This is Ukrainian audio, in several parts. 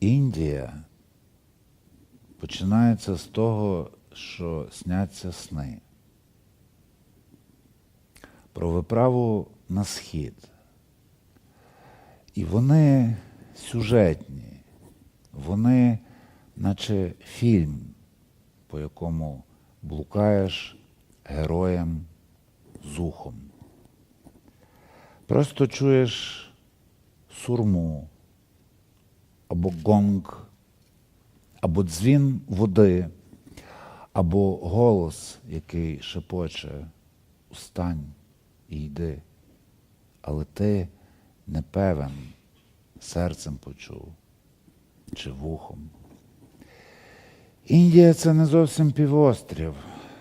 Індія починається з того, що сняться сни. Про виправу на схід. І вони сюжетні, вони, наче фільм, по якому блукаєш героєм з ухом. Просто чуєш сурму, або гонг, або дзвін води, або голос, який шепоче Устань і йди. Але ти не певен, серцем почув чи вухом. Індія це не зовсім півострів,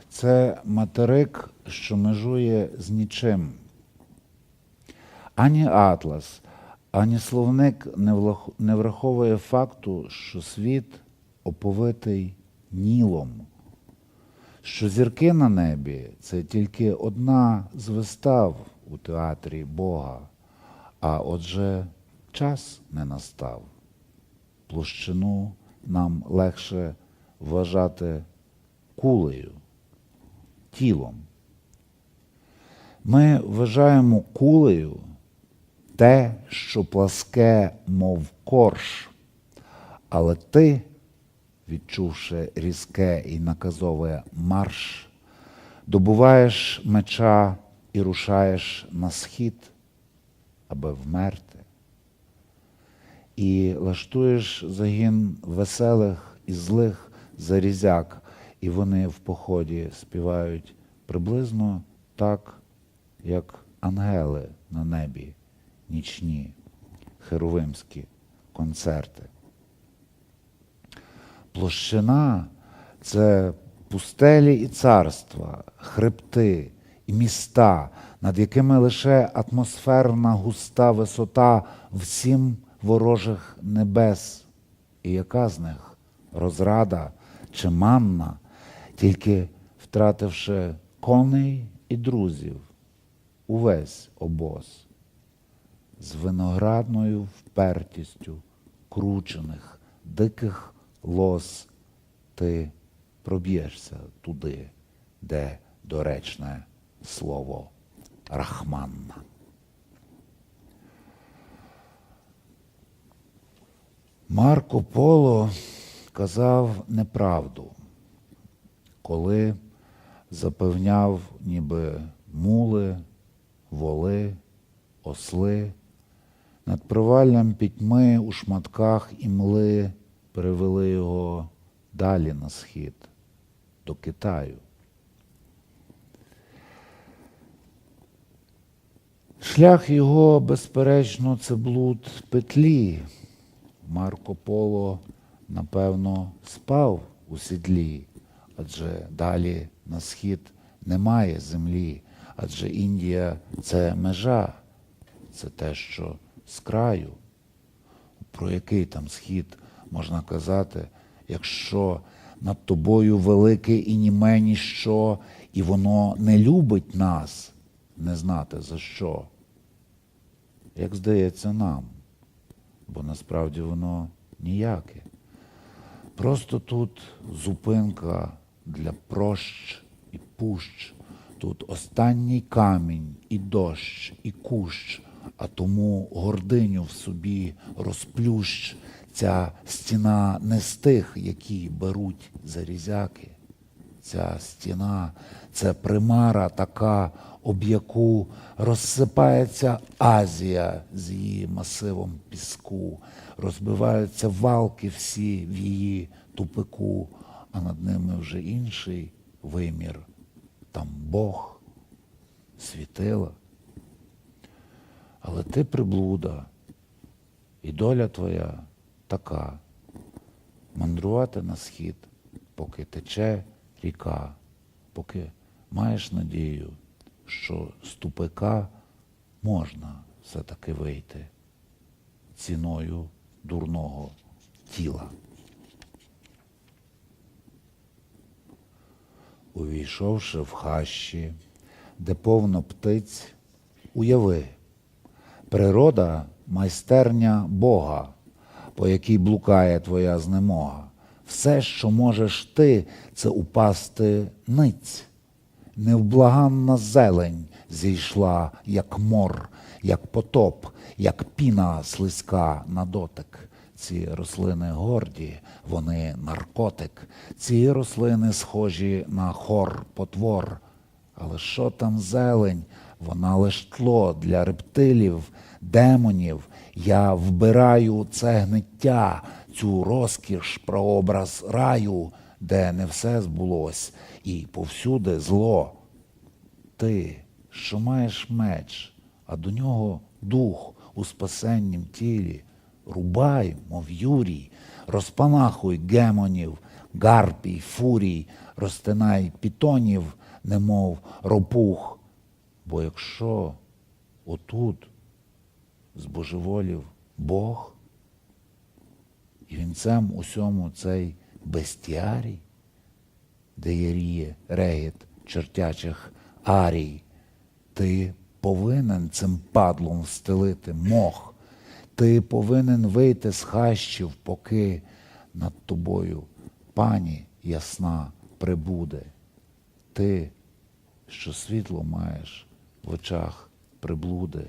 це материк, що межує з нічим. Ані атлас, ані словник не враховує факту, що світ оповитий нілом, що зірки на небі це тільки одна з вистав у театрі Бога, а отже, час не настав. Площину нам легше вважати кулею, тілом. Ми вважаємо кулею те, що пласке, мов корж, але ти, відчувши різке і наказове марш, добуваєш меча і рушаєш на схід, аби вмерти, і лаштуєш загін веселих і злих зарізяк, і вони в поході співають приблизно так, як ангели на небі, нічні, херовимські концерти. Площина це пустелі і царства, хребти і міста, над якими лише атмосферна густа висота всім ворожих небес. І яка з них розрада чи манна, тільки втративши коней і друзів, увесь обоз, з виноградною впертістю кручених, диких лос ти проб'єшся туди, де доречне слово Рахманна. Марко Поло казав неправду, коли запевняв, ніби мули, воли, осли, над проваллям пітьми у шматках імли перевели його далі на схід, до Китаю. Шлях його, безперечно, це блуд петлі. Марко Поло, напевно, спав у сідлі, адже далі на схід немає землі, адже Індія це межа, це те, що з краю. Про який там схід можна казати, якщо над тобою велике і німе ніщо, і воно не любить нас, не знати за що. Як здається нам бо насправді воно ніяке. Просто тут зупинка для прощ і пущ, тут останній камінь, і дощ, і кущ, а тому гординю в собі розплющ. Ця стіна не з тих, які беруть зарізяки. Ця стіна це примара така, об яку розсипається Азія з її масивом піску, розбиваються валки всі в її тупику, а над ними вже інший вимір. Там Бог, світила. Але ти приблуда, і доля твоя така мандрувати на схід, поки тече ріка, поки маєш надію, що з тупика можна все-таки вийти ціною дурного тіла. Увійшовши в хащі, де повно птиць, уяви, природа майстерня Бога, по якій блукає твоя знемога. Все, що можеш ти, це упасти ниць. Невблаганна зелень зійшла, як мор, як потоп, як піна слизька на дотик. Ці рослини горді, вони наркотик. Ці рослини схожі на хор потвор. Але що там зелень? Вона лиш тло для рептилів, демонів. Я вбираю це гниття, цю розкіш, прообраз раю, де не все збулось, і повсюди зло. Ти, що маєш меч, а до нього дух у спасеннім тілі, рубай, мов Юрій, розпанахуй гемонів, гарпій, фурій, розтинай пітонів, немов ропух. Бо якщо отут збожеволів Бог, і вінцем усьому цей бестіарій, де яріє регіт чертячих арій, ти повинен цим падлом встелити мох, ти повинен вийти з хащів, поки над тобою пані ясна прибуде. Ти, що світло маєш в очах приблуди,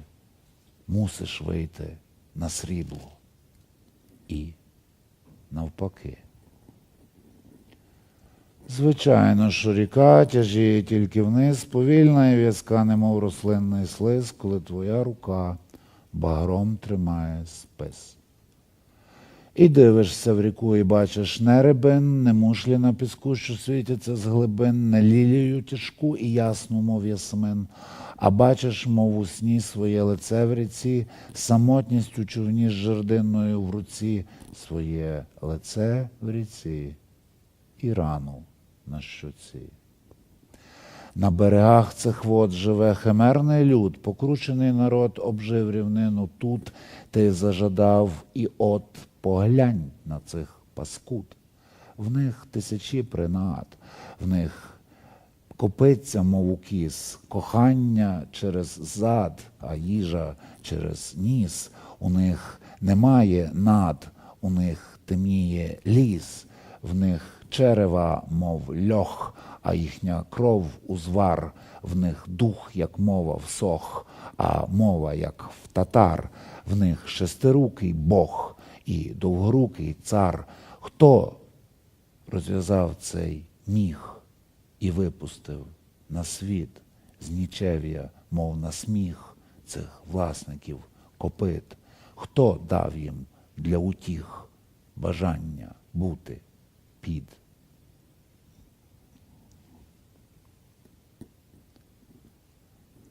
мусиш вийти на срібло і навпаки. Звичайно, що ріка тяжіє тільки вниз, повільна і в'язка, немов рослинний слиз, коли твоя рука багром тримає спис. І дивишся в ріку, і бачиш не рибин, не мушлі на піску, що світяться з глибин, не лілію тяжку і ясну, мов ясмин, а бачиш, мов у сні своє лице в ріці, самотність у човні з жердинною в руці, своє лице в ріці і рану на щоці. На берегах цих вод живе химерний люд, покручений народ обжив рівнину тут, ти зажадав, і от поглянь на цих паскуд. В них тисячі принад, в них копиться, мов у кіс, кохання через зад, а їжа через ніс. У них немає над, у них темніє ліс, в них черева, мов льох, а їхня кров узвар, в них дух, як мова всох, а мова, як в татар, в них шестирукий Бог і довгорукий цар. Хто розв'язав цей міг і випустив на світ з мов на сміх цих власників копит? Хто дав їм для утіх бажання бути під?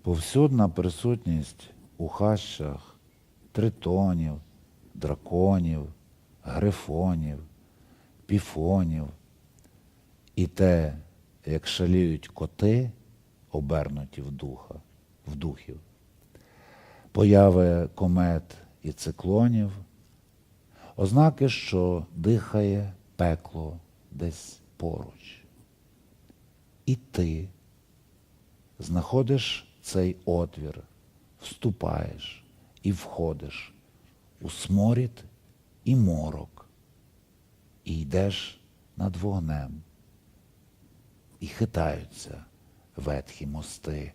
Повсюдна присутність у хащах тритонів, драконів, грифонів, піфонів. І те, як шаліють коти, обернуті в духа, в духів, появи комет і циклонів, ознаки, що дихає пекло десь поруч. І ти знаходиш цей отвір, вступаєш і входиш у сморід і морок, і йдеш над вогнем, і хитаються ветхі мости.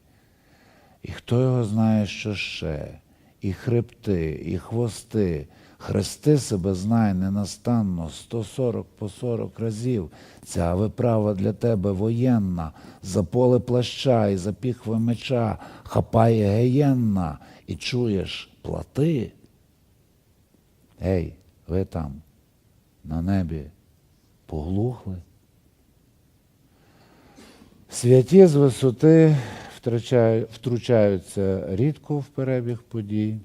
І хто його знає, що ще, і хребти, і хвости, хрести себе знай ненастанно 140 по 40 разів. Ця виправа для тебе воєнна, за поле плаща і за піхви меча хапає геєнна, і чуєш плати. Ей, ви там, на небі, поглухли? Святі з висоти втручаються рідко в перебіг подій,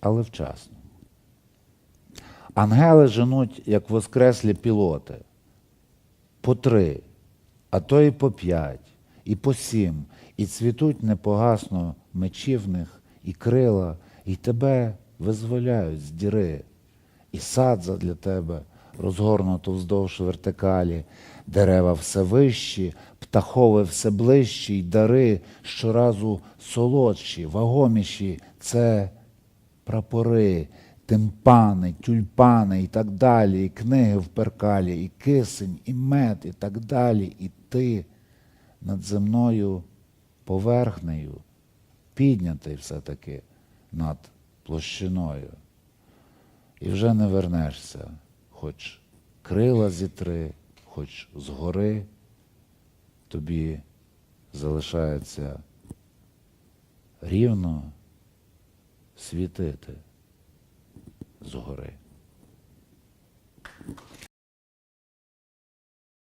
але вчасно. Ангели женуть, як воскреслі пілоти, по три, а то і по п'ять, і по сім, і цвітуть непогасно мечі в них, і крила, і тебе визволяють з діри, і сад задля тебе розгорнуто вздовж вертикалі, дерева все вищі, птахове все ближчі, й дари щоразу солодші, вагоміші це прапори, тимпани, тюльпани і так далі, і книги в перкалі, і кисень, і мед, і так далі, і ти над земною поверхнею, піднятий все-таки над площиною. І вже не вернешся, хоч крила зітри, хоч згори, тобі залишається рівно світити згори.